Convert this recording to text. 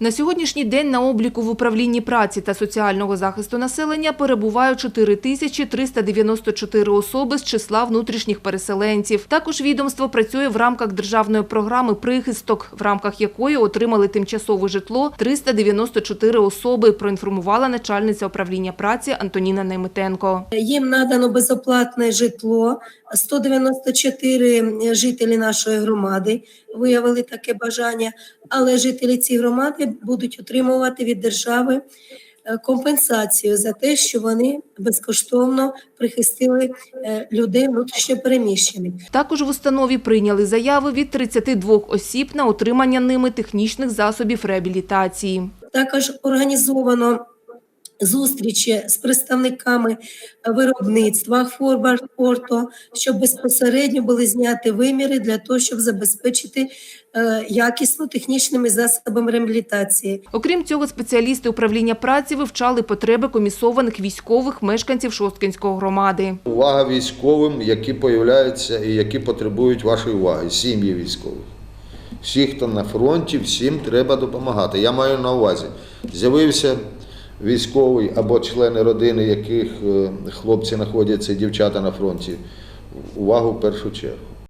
На сьогоднішній день на обліку в управлінні праці та соціального захисту населення перебувають 4 тисячі 394 особи з числа внутрішніх переселенців. Також відомство працює в рамках державної програми «Прихисток», в рамках якої отримали тимчасове житло 394 особи, проінформувала начальниця управління праці Антоніна Найметенко. Їм надано безоплатне житло. 194 жителі нашої громади виявили таке бажання, але жителі цієї громади будуть отримувати від держави е, компенсацію за те, що вони безкоштовно прихистили людей внутрішньо переміщених. Також в установі прийняли заяви від 32 осіб на отримання ними технічних засобів реабілітації. Також організовано зустрічі з представниками виробництва форбарпорту, щоб безпосередньо були зняті виміри для того, щоб забезпечити е, якісно технічними засобами реабілітації. Окрім цього, спеціалісти управління праці вивчали потреби комісованих військових мешканців Шосткинської громади. Увага військовим, які появляються і які потребують вашої уваги, сім'ї військових. Всі, хто на фронті, всім треба допомагати. Я маю на увазі, з'явився військовий або члени родини, яких е, хлопці знаходяться дівчата на фронті. Увагу в першу чергу.